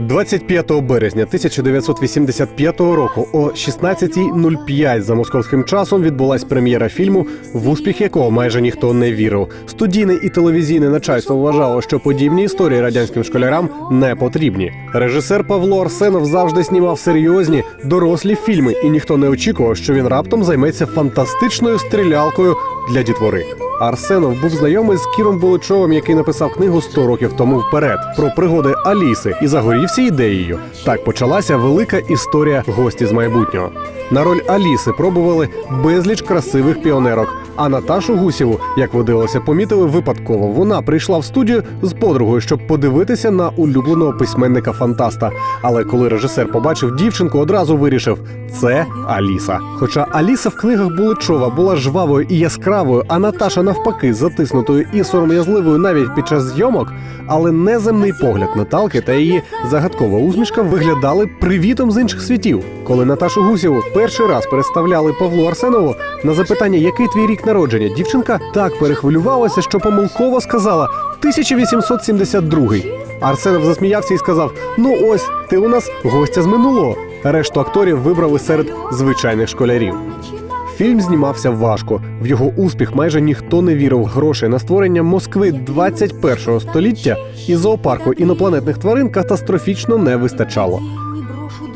25 березня 1985 року о 16.05 за московським часом відбулась прем'єра фільму, в успіх якого майже ніхто не вірив. Студійне і телевізійне начальство вважало, що подібні історії радянським школярам не потрібні. Режисер Павло Арсенов завжди знімав серйозні дорослі фільми, і ніхто не очікував, що він раптом займеться фантастичною стрілялкою для дітвори. Арсенов був знайомий з Кіром Буличовим, який написав книгу «100 років тому вперед про пригоди Аліси і загорівся ідеєю. Так почалася велика історія гості з майбутнього. На роль Аліси пробували безліч красивих піонерок. А Наташу Гусєву, як водилося, помітили випадково. Вона прийшла в студію з подругою, щоб подивитися на улюбленого письменника фантаста. Але коли режисер побачив дівчинку, одразу вирішив: це Аліса. Хоча Аліса в книгах Буличова була жвавою і яскравою, а Наташа навпаки затиснутою і сором'язливою навіть під час зйомок, але неземний погляд Наталки та її загадкова усмішка виглядали привітом з інших світів. Коли Наташу Гусєву перший раз представляли Павлу Арсенову на запитання, який твій рік народження, дівчинка так перехвилювалася, що помилково сказала 1872. Арсенов засміявся і сказав: Ну ось, ти у нас гостя з минулого. Решту акторів вибрали серед звичайних школярів. Фільм знімався важко. В його успіх майже ніхто не вірив. Грошей на створення Москви 21-го століття і зоопарку інопланетних тварин катастрофічно не вистачало.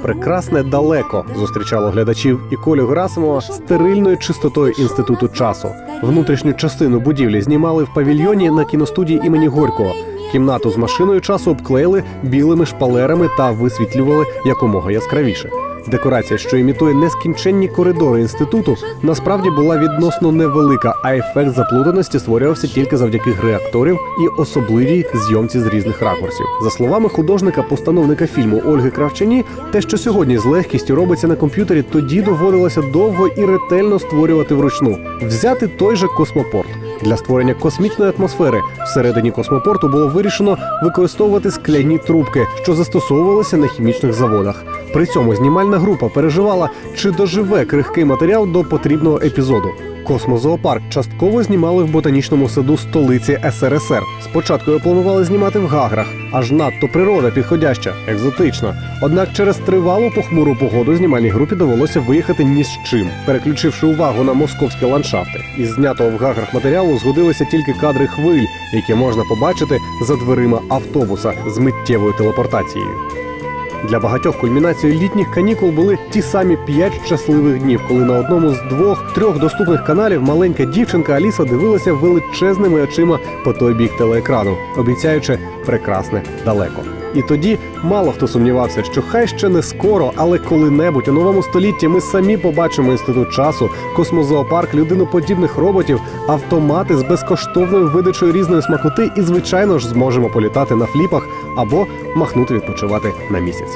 Прекрасне далеко зустрічало глядачів і Колю Герасимова стерильною чистотою інституту часу. Внутрішню частину будівлі знімали в павільйоні на кіностудії імені Горького. Кімнату з машиною часу обклеїли білими шпалерами та висвітлювали якомога яскравіше. Декорація, що імітує нескінченні коридори інституту, насправді була відносно невелика, а ефект заплутаності створювався тільки завдяки гри акторів і особливій зйомці з різних ракурсів. За словами художника-постановника фільму Ольги Кравчані, те, що сьогодні з легкістю робиться на комп'ютері, тоді доводилося довго і ретельно створювати вручну. Взяти той же космопорт. Для створення космічної атмосфери всередині космопорту було вирішено використовувати скляні трубки, що застосовувалися на хімічних заводах. При цьому знімальна група переживала, чи доживе крихкий матеріал до потрібного епізоду. Космозоопарк частково знімали в ботанічному саду столиці СРСР. Спочатку його планували знімати в Гаграх, аж надто природа підходяща, екзотична. Однак через тривалу похмуру погоду знімальній групі довелося виїхати ні з чим, переключивши увагу на московські ландшафти. Із знятого в Гаграх матеріалу згодилися тільки кадри хвиль, які можна побачити за дверима автобуса з миттєвою телепортацією. Для багатьох кульмінацією літніх канікул були ті самі п'ять щасливих днів, коли на одному з двох-трьох доступних каналів маленька дівчинка Аліса дивилася величезними очима по той бік телеекрану, обіцяючи прекрасне далеко. І тоді мало хто сумнівався, що хай ще не скоро, але коли-небудь у новому столітті ми самі побачимо інститут часу, космозоопарк людиноподібних роботів, автомати з безкоштовною видачею різної смакоти, і звичайно ж зможемо політати на фліпах або махнути відпочивати на місяць.